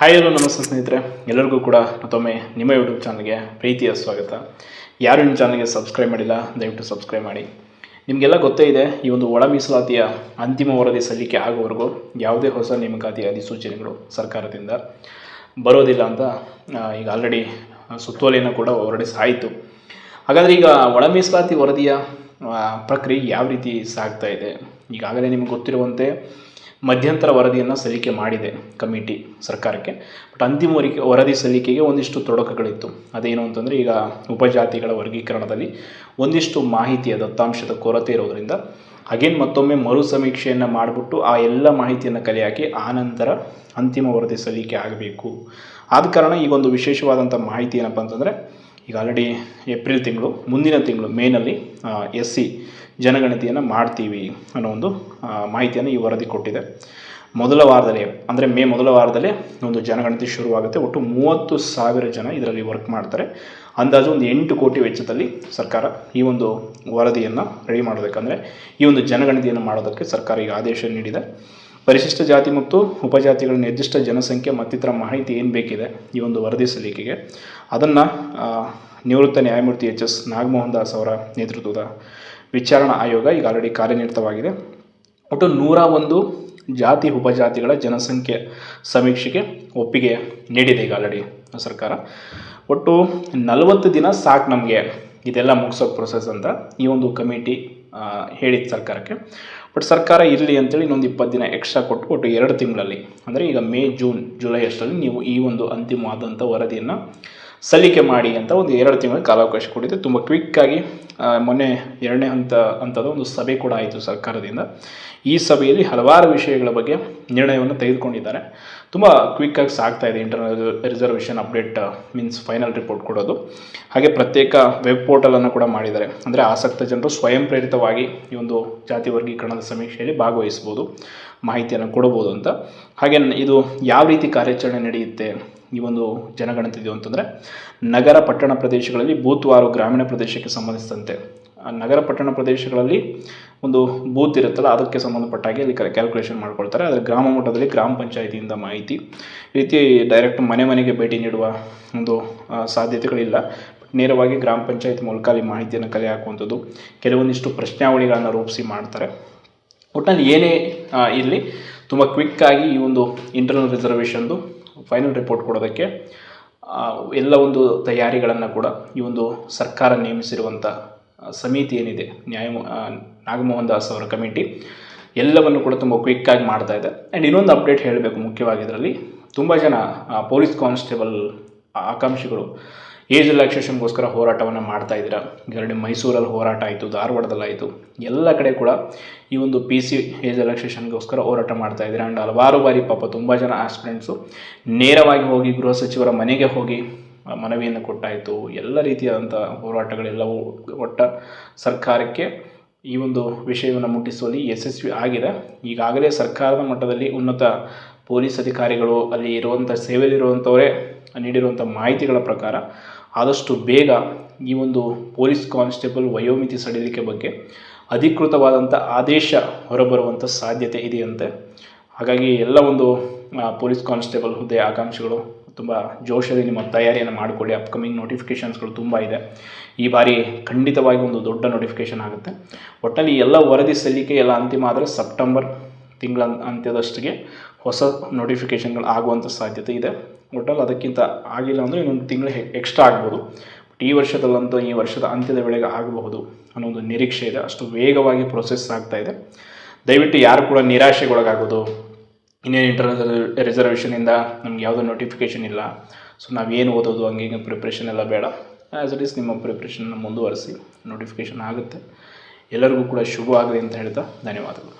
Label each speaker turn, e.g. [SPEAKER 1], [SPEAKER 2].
[SPEAKER 1] Hi hello ನಮಸ್ತೆ ಸ್ನೇಹಿತರೆ. ಎಲ್ಲರಿಗೂ ಕೂಡ ಮತ್ತೊಮ್ಮೆ ನಿಮ್ಮ ಯೂಟ್ಯೂಬ್ ಚಾನಲ್ಗೆ ಪ್ರೀತಿಯ ಸ್ವಾಗತ. ಯಾರು ನಿಮ್ಮ ಚಾನಲ್ಗೆ ಸಬ್ಸ್ಕ್ರೈಬ್ ಮಾಡಿಲ್ಲ, ದಯವಿಟ್ಟು ಸಬ್ಸ್ಕ್ರೈಬ್ ಮಾಡಿ. ನಿಮಗೆಲ್ಲ ಗೊತ್ತೇ ಇದೆ, ಈ ಒಂದು ಒಳ ಮೀಸಲಾತಿಯ ಅಂತಿಮ ವರದಿ ಸಲ್ಲಿಕೆ ಆಗುವವರೆಗೂ ಯಾವುದೇ ಹೊಸ ನೇಮಕಾತಿ ಅಧಿಸೂಚನೆಗಳು ಸರ್ಕಾರದಿಂದ ಬರೋದಿಲ್ಲ ಅಂತ ಈಗ ಆಲ್ರೆಡಿ ಸುತ್ತೋಲೆಯನ್ನು ಕೂಡ ಹೊರಡಿಸಾಯಿತು ಹಾಗಾದರೆ ಈಗ ಒಳ ಮೀಸಲಾತಿ ವರದಿಯ ಪ್ರಕ್ರಿಯೆ ಯಾವ ರೀತಿ ಸಾಗ್ತಾ ಇದೆ? ಈಗಾಗಲೇ ನಿಮ್ಗೆ ಗೊತ್ತಿರುವಂತೆ ಮಧ್ಯಂತರ ವರದಿಯನ್ನು ಸಲ್ಲಿಕೆ ಮಾಡಿದೆ ಕಮಿಟಿ ಸರ್ಕಾರಕ್ಕೆ. ಬಟ್ ಅಂತಿಮ ವರಿ- ವರದಿ ಸಲ್ಲಿಕೆಗೆ ಒಂದಿಷ್ಟು ತೊಡಕುಗಳಿತ್ತು. ಅದೇನು ಅಂತಂದರೆ ಈಗ ಉಪಜಾತಿಗಳ ವರ್ಗೀಕರಣದಲ್ಲಿ ಒಂದಿಷ್ಟು ಮಾಹಿತಿಯ ದತ್ತಾಂಶದ ಕೊರತೆ ಇರೋದರಿಂದ ಅಗೇನ್ ಮತ್ತೊಮ್ಮೆ ಮರು ಸಮೀಕ್ಷೆಯನ್ನು ಮಾಡಿಬಿಟ್ಟು ಆ ಎಲ್ಲ ಮಾಹಿತಿಯನ್ನು ಕಲೆ ಹಾಕಿ ಆನಂತರ ಅಂತಿಮ ವರದಿ ಸಲ್ಲಿಕೆ ಆಗಬೇಕು. ಆದ ಕಾರಣ ಈಗ ಒಂದು ವಿಶೇಷವಾದಂಥ ಮಾಹಿತಿ ಏನಪ್ಪ ಅಂತಂದರೆ ಈಗ ಆಲ್ರೆಡಿ ಏಪ್ರಿಲ್ ತಿಂಗಳು, ಮುಂದಿನ ತಿಂಗಳು ಮೇನಲ್ಲಿ ಎಸ್ ಸಿ ಜನಗಣತಿಯನ್ನು ಮಾಡ್ತೀವಿ ಅನ್ನೋ ಒಂದು ಮಾಹಿತಿಯನ್ನು ಈ ವರದಿ ಕೊಟ್ಟಿದೆ. ಮೊದಲ ವಾರದಲ್ಲಿ, ಅಂದರೆ ಮೇ ಮೊದಲ ವಾರದಲ್ಲೇ ಒಂದು ಜನಗಣತಿ ಶುರುವಾಗುತ್ತೆ. ಒಟ್ಟು ಮೂವತ್ತು ಸಾವಿರ ಜನ ಇದರಲ್ಲಿ ವರ್ಕ್ ಮಾಡ್ತಾರೆ. ಅಂದಾಜು ಒಂದು ಎಂಟು ಕೋಟಿ ವೆಚ್ಚದಲ್ಲಿ ಸರ್ಕಾರ ಈ ಒಂದು ವರದಿಯನ್ನು ರೆಡಿ ಮಾಡಬೇಕಂದ್ರೆ ಈ ಒಂದು ಜನಗಣತಿಯನ್ನು ಮಾಡೋದಕ್ಕೆ ಸರ್ಕಾರ ಈಗ ಆದೇಶ ನೀಡಿದೆ. ಪರಿಶಿಷ್ಟ ಜಾತಿ ಮತ್ತು ಉಪಜಾತಿಗಳ ನಿರ್ದಿಷ್ಟ ಜನಸಂಖ್ಯೆ ಮತ್ತಿತರ ಮಾಹಿತಿ ಏನು ಬೇಕಿದೆ ಈ ಒಂದು ವರದಿ ಸಲ್ಲಿಕೆಗೆ ಅದನ್ನು ನಿವೃತ್ತ ನ್ಯಾಯಮೂರ್ತಿ ಎಚ್ ಎಸ್ ನಾಗಮೋಹನ್ ದಾಸ್ ಅವರ ನೇತೃತ್ವದ ವಿಚಾರಣಾ ಆಯೋಗ ಈಗ ಆಲ್ರೆಡಿ ಕಾರ್ಯನಿರತವಾಗಿದೆ. ಒಟ್ಟು ನೂರ ಒಂದು ಜಾತಿ ಉಪಜಾತಿಗಳ ಜನಸಂಖ್ಯೆ ಸಮೀಕ್ಷೆಗೆ ಒಪ್ಪಿಗೆ ನೀಡಿದೆ ಈಗ ಆಲ್ರೆಡಿ ಸರ್ಕಾರ. ಒಟ್ಟು ನಲವತ್ತು ದಿನ ಸಾಕು ನಮಗೆ ಇದೆಲ್ಲ ಮುಗಿಸೋ ಪ್ರೊಸೆಸ್ ಅಂತ ಈ ಒಂದು ಕಮಿಟಿ ಹೇಳಿದ ಸರ್ಕಾರಕ್ಕೆ. ಬಟ್ ಸರ್ಕಾರ ಇರಲಿ ಅಂತೇಳಿ ಇನ್ನೊಂದು ಇಪ್ಪತ್ತು ದಿನ ಎಕ್ಸ್ಟ್ರಾ ಕೊಟ್ಟು ಒಟ್ಟು ಎರಡು ತಿಂಗಳಲ್ಲಿ, ಅಂದರೆ ಈಗ ಮೇ, ಜೂನ್ ಜುಲೈ ಅಷ್ಟರಲ್ಲಿ ನೀವು ಈ ಒಂದು ಅಂತಿಮವಾದಂಥ ವರದಿಯನ್ನು ಸಲ್ಲಿಕೆ ಮಾಡಿ ಅಂತ ಒಂದು ಎರಡು ತಿಂಗಳ ಕಾಲಾವಕಾಶ ಕೊಟ್ಟಿದೆ. ತುಂಬ ಕ್ವಿಕ್ಕಾಗಿ ಮೊನ್ನೆ ಎರಡನೇ ಹಂತ, ಹಂತದ ಒಂದು ಸಭೆ ಕೂಡ ಆಯಿತು ಸರ್ಕಾರದಿಂದ. ಈ ಸಭೆಯಲ್ಲಿ ಹಲವಾರು ವಿಷಯಗಳ ಬಗ್ಗೆ ನಿರ್ಣಯವನ್ನು ತೆಗೆದುಕೊಂಡಿದ್ದಾರೆ. ತುಂಬ ಕ್ವಿಕ್ಕಾಗಿ ಸಾಗ್ತಾ ಇದೆ internal reservation update means final report ಕೊಡೋದು. ಹಾಗೆ ಪ್ರತ್ಯೇಕ ವೆಬ್ ಪೋರ್ಟಲನ್ನು ಕೂಡ ಮಾಡಿದ್ದಾರೆ. ಅಂದರೆ ಆಸಕ್ತ ಜನರು ಸ್ವಯಂ ಪ್ರೇರಿತವಾಗಿ ಈ ಒಂದು ಜಾತಿ ವರ್ಗೀಕರಣದ ಸಮೀಕ್ಷೆಯಲ್ಲಿ ಭಾಗವಹಿಸ್ಬೋದು ಮಾಹಿತಿಯನ್ನು ಕೊಡಬಹುದು ಅಂತ. ಹಾಗೆ ಇದು ಯಾವ ರೀತಿ ಕಾರ್ಯಾಚರಣೆ ನಡೆಯುತ್ತೆ ಈ ಒಂದು ಜನಗಣತಿದು ಅಂತಂದರೆ, ನಗರ ಪಟ್ಟಣ ಪ್ರದೇಶಗಳಲ್ಲಿ ಬೂತ್ವಾರು ಗ್ರಾಮೀಣ ಪ್ರದೇಶಕ್ಕೆ ಸಂಬಂಧಿಸಿದಂತೆ. ನಗರ ಪಟ್ಟಣ ಪ್ರದೇಶಗಳಲ್ಲಿ ಒಂದು ಬೂತ್ ಇರುತ್ತಲ್ಲ, ಅದಕ್ಕೆ ಸಂಬಂಧಪಟ್ಟ ಹಾಗೆ ಇಲ್ಲಿ ಕ್ಯಾಲ್ಕುಲೇಷನ್ ಮಾಡ್ಕೊಳ್ತಾರೆ. ಆದರೆ ಗ್ರಾಮ ಮಟ್ಟದಲ್ಲಿ ಗ್ರಾಮ ಪಂಚಾಯಿತಿಯಿಂದ ಮಾಹಿತಿ, ಈ ರೀತಿ ಡೈರೆಕ್ಟ್ ಮನೆ ಮನೆಗೆ ಭೇಟಿ ನೀಡುವ ಒಂದು ಸಾಧ್ಯತೆಗಳಿಲ್ಲ. ನೇರವಾಗಿ ಗ್ರಾಮ ಪಂಚಾಯತ್ ಮೂಲಕ ಅಲ್ಲಿ ಮಾಹಿತಿಯನ್ನು ಕಲೆ ಹಾಕುವಂಥದ್ದು, ಕೆಲವೊಂದಿಷ್ಟು ಪ್ರಶ್ನಾವಳಿಗಳನ್ನು ರೂಪಿಸಿ ಮಾಡ್ತಾರೆ. ಒಟ್ಟಿನಲ್ಲಿ ಏನೇ ಇರಲಿ, ತುಂಬ ಕ್ವಿಕ್ಕಾಗಿ ಈ ಒಂದು ಇಂಟರ್ನಲ್ ರಿಸರ್ವೇಷನ್ದು ಫೈನಲ್ ರಿಪೋರ್ಟ್ ಕೊಡೋದಕ್ಕೆ ಎಲ್ಲ ಒಂದು ತಯಾರಿಗಳನ್ನು ಕೂಡ ಈ ಒಂದು ಸರ್ಕಾರ ನೇಮಿಸಿರುವಂಥ ಸಮಿತಿ ಏನಿದೆ ನ್ಯಾಯ ನಾಗಮೋಹನ್ ದಾಸ್ ಅವರ ಕಮಿಟಿ, ಎಲ್ಲವನ್ನು ಕೂಡ ತುಂಬ ಕ್ವಿಕ್ಕಾಗಿ ಮಾಡ್ತಾ ಇದೆ. ಆ್ಯಂಡ್ ಇನ್ನೊಂದು ಅಪ್ಡೇಟ್ ಹೇಳಬೇಕು ಮುಖ್ಯವಾಗಿ ಇದರಲ್ಲಿ. ತುಂಬ ಜನ ಪೊಲೀಸ್ ಕಾನ್ಸ್ಟೇಬಲ್ ಆಕಾಂಕ್ಷಿಗಳು ಏಜ್ ರಿಲ್ಯಾಕ್ಸೇಷನ್ಗೋಸ್ಕರ ಹೋರಾಟವನ್ನು ಮಾಡ್ತಾ ಇದ್ದೀರಾ? ಈಗಾಗಲೇ ಮೈಸೂರಲ್ಲಿ ಹೋರಾಟ ಆಯಿತು, ಧಾರವಾಡದಲ್ಲಾಯಿತು, ಎಲ್ಲ ಕಡೆ ಕೂಡ ಈ ಒಂದು ಪಿ ಸಿ ಏಜ್ ರಿಲ್ಯಾಕ್ಸೇಷನ್ಗೋಸ್ಕರ ಹೋರಾಟ ಮಾಡ್ತಾ ಇದ್ದೀರಾ? ಆ್ಯಂಡ್ ಹಲವಾರು ಬಾರಿ ಪಾಪ ತುಂಬ ಜನ ಆಸ್ಪಿಡೆಂಟ್ಸು ನೇರವಾಗಿ ಹೋಗಿ ಗೃಹ ಸಚಿವರ ಮನೆಗೆ ಹೋಗಿ ಮನವಿಯನ್ನು ಕೊಟ್ಟಾಯಿತು. ಎಲ್ಲ ರೀತಿಯಾದಂಥ ಹೋರಾಟಗಳೆಲ್ಲವೂ ಒಟ್ಟ ಸರ್ಕಾರಕ್ಕೆ ಈ ಒಂದು ವಿಷಯವನ್ನು ಮುಟ್ಟಿಸುವಲ್ಲಿ ಯಶಸ್ವಿ ಆಗಿದೆ. ಈಗಾಗಲೇ ಸರ್ಕಾರದ ಮಟ್ಟದಲ್ಲಿ ಉನ್ನತ ಪೊಲೀಸ್ ಅಧಿಕಾರಿಗಳು ಅಲ್ಲಿ ಇರುವಂಥ ಸೇವೆಯಲ್ಲಿರುವಂಥವರೇ ನೀಡಿರುವಂಥ ಮಾಹಿತಿಗಳ ಪ್ರಕಾರ ಆದಷ್ಟು ಬೇಗ ಈ ಒಂದು ಪೊಲೀಸ್ ಕಾನ್ಸ್ಟೇಬಲ್ ವಯೋಮಿತಿ ಸಡಿಲಿಕೆ ಬಗ್ಗೆ ಅಧಿಕೃತವಾದಂಥ ಆದೇಶ ಹೊರಬರುವಂಥ ಸಾಧ್ಯತೆ ಇದೆಯಂತೆ. ಹಾಗಾಗಿ ಎಲ್ಲ ಒಂದು ಪೊಲೀಸ್ ಕಾನ್ಸ್ಟೇಬಲ್ ಹುದ್ದೆ ಆಕಾಂಕ್ಷಿಗಳು ತುಂಬ ಜೋಶಲ್ಲಿ ನಿಮ್ಮ ತಯಾರಿಯನ್ನು ಮಾಡಿಕೊಳ್ಳಿ. ಅಪ್ಕಮಿಂಗ್ ನೋಟಿಫಿಕೇಷನ್ಸ್ಗಳು ತುಂಬ ಇದೆ. ಈ ಬಾರಿ ಖಂಡಿತವಾಗಿ ಒಂದು ದೊಡ್ಡ ನೋಟಿಫಿಕೇಷನ್ ಆಗುತ್ತೆ. ಒಟ್ಟಲ್ಲಿ ಎಲ್ಲ ವರದಿ ಸಲ್ಲಿಕೆ ಎಲ್ಲ ಅಂತಿಮ ಆದರೆ ಸೆಪ್ಟೆಂಬರ್ ತಿಂಗಳ ಅಂತ್ಯದಷ್ಟಿಗೆ ಹೊಸ ನೋಟಿಫಿಕೇಷನ್ಗಳು ಆಗುವಂಥ ಸಾಧ್ಯತೆ ಇದೆ. ಒಟ್ಟಲ್ಲಿ ಅದಕ್ಕಿಂತ ಆಗಿಲ್ಲ ಅಂದರೆ ಇನ್ನೊಂದು ತಿಂಗಳು ಎಕ್ಸ್ಟ್ರಾ ಆಗ್ಬೋದು. ಬಟ್ ಈ ವರ್ಷದಲ್ಲಂತೂ ಈ ವರ್ಷದ ಅಂತ್ಯದ ವೇಳೆಗೆ ಆಗಬಹುದು ಅನ್ನೋ ಒಂದು ನಿರೀಕ್ಷೆ ಇದೆ. ಅಷ್ಟು ವೇಗವಾಗಿ ಪ್ರೊಸೆಸ್ ಆಗ್ತಾ ಇದೆ. ದಯವಿಟ್ಟು ಯಾರು ಕೂಡ ನಿರಾಶೆಗೊಳಗಾಗೋದು ಇನ್ನೇನು ಇಂಟರ್ನಲ್ ರಿಸರ್ವೇಷನಿಂದ ನಮ್ಗೆ ಯಾವುದೋ ನೋಟಿಫಿಕೇಷನ್ ಇಲ್ಲ. ಸೊ ನಾವೇನು ಓದೋದು ಹಂಗೆ ಹಿಂಗೆ ಪ್ರಿಪ್ರೇಷನ್ ಎಲ್ಲ ಬೇಡ. ಆ್ಯಸ್ ಇಟ್ ಈಸ್ ನಿಮ್ಮ ಪ್ರಿಪ್ರೇಷನ್ನ ಮುಂದುವರಿಸಿ ನೋಟಿಫಿಕೇಷನ್ ಆಗುತ್ತೆ. ಎಲ್ಲರಿಗೂ ಕೂಡ ಶುಭ ಆಗಲಿ ಅಂತ ಹೇಳ್ತಾ ಧನ್ಯವಾದಗಳು.